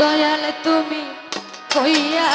দয়াল তুমি কইয়া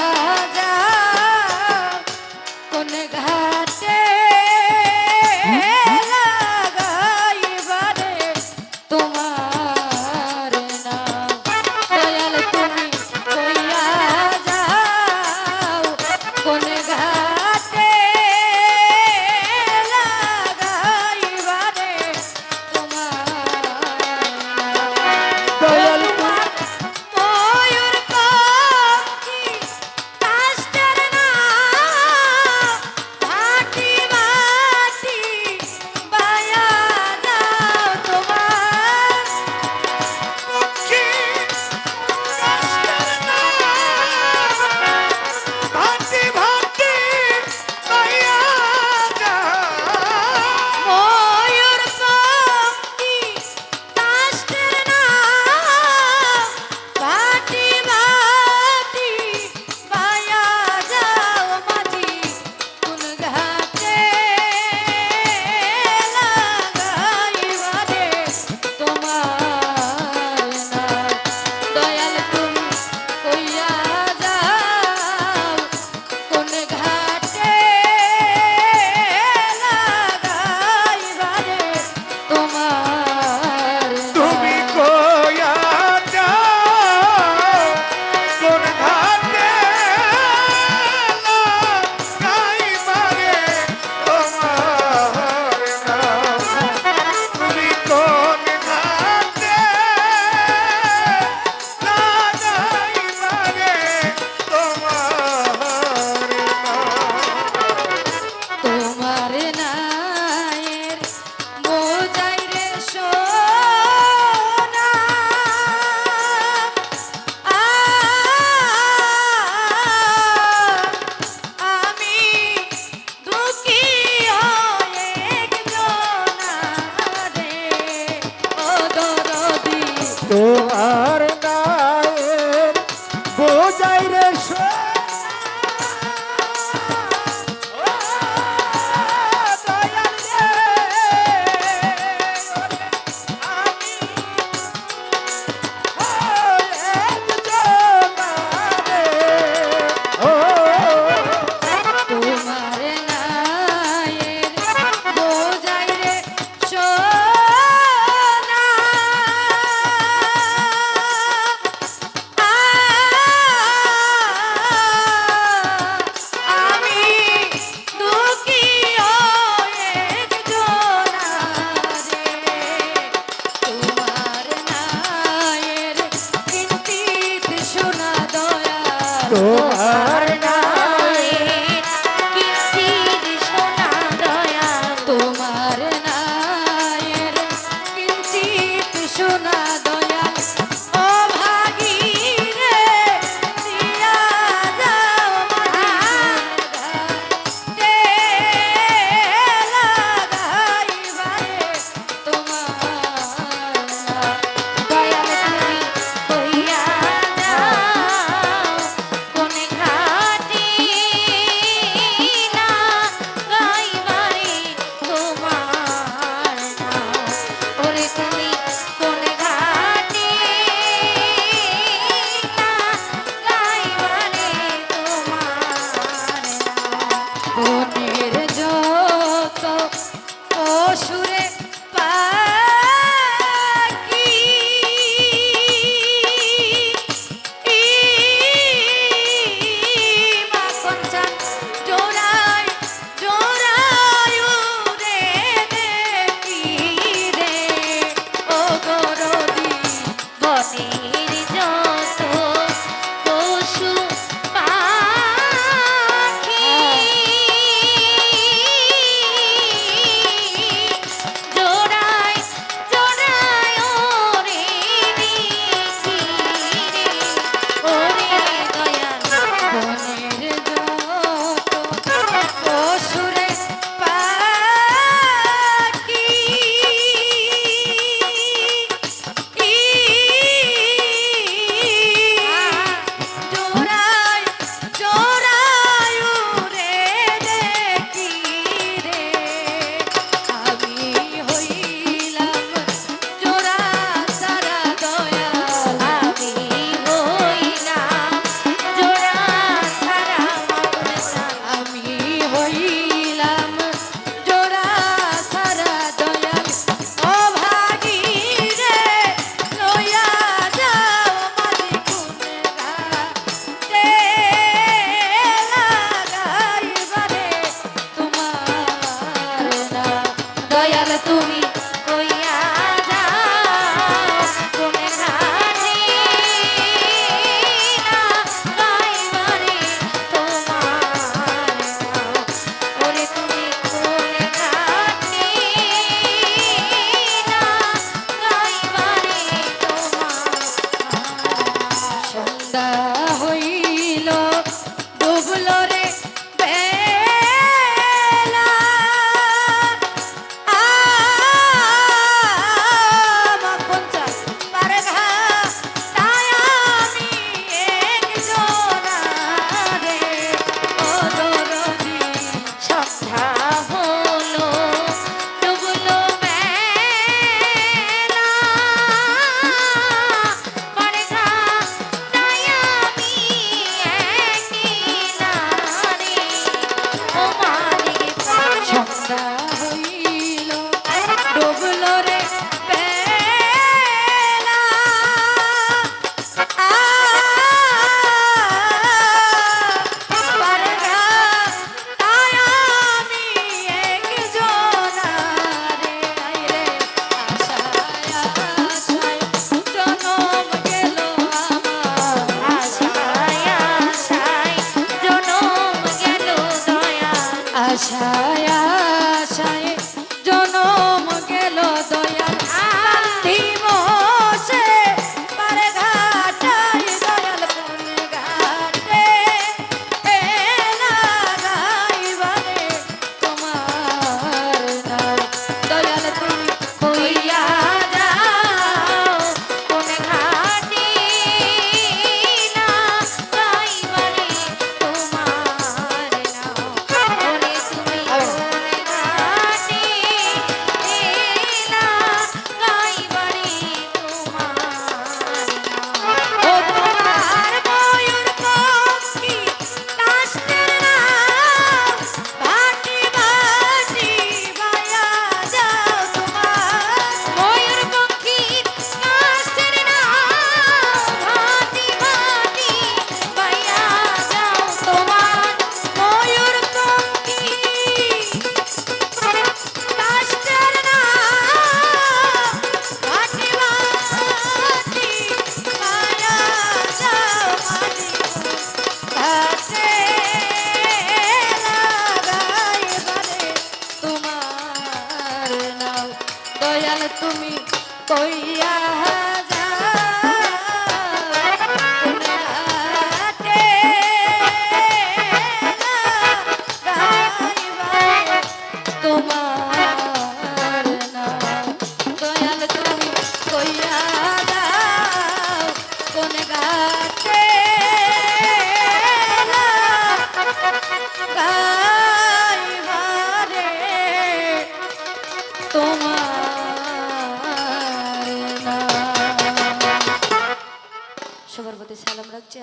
child.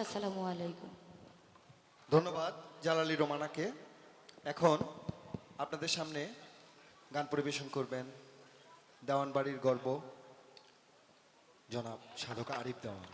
আসসালামু আলাইকুম। ধন্যবাদ জালালি রোমানাকে। এখন আপনাদের সামনে গান পরিবেশন করবেন দেওয়ানবাড়ির গর্ব, জনাব সাধক আরিফ দেওয়ান।